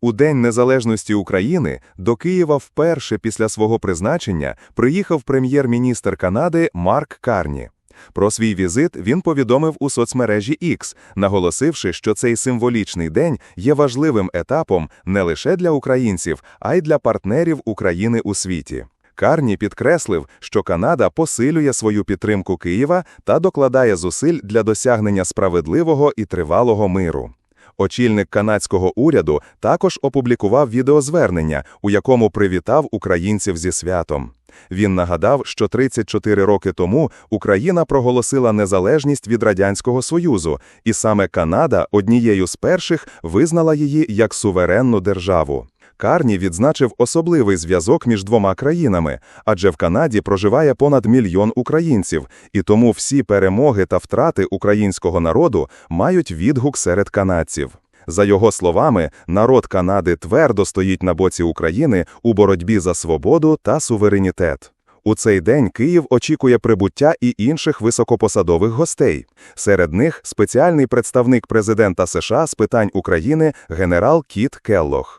У День Незалежності України до Києва вперше після свого призначення приїхав прем'єр-міністр Канади Марк Карні. Про свій візит він повідомив у соцмережі X, наголосивши, що цей символічний день є важливим етапом не лише для українців, а й для партнерів України у світі. Карні підкреслив, що Канада посилює свою підтримку Києва та докладає зусиль для досягнення справедливого і тривалого миру. Очільник канадського уряду також опублікував відеозвернення, у якому привітав українців зі святом. Він нагадав, що 34 роки тому Україна проголосила незалежність від Радянського Союзу, і саме Канада однією з перших визнала її як суверенну державу. Карні відзначив особливий зв'язок між двома країнами, адже в Канаді проживає понад мільйон українців, і тому всі перемоги та втрати українського народу мають відгук серед канадців. За його словами, народ Канади твердо стоїть на боці України у боротьбі за свободу та суверенітет. У цей день Київ очікує прибуття і інших високопосадових гостей. Серед них спеціальний представник президента США з питань України генерал Кіт Келлох.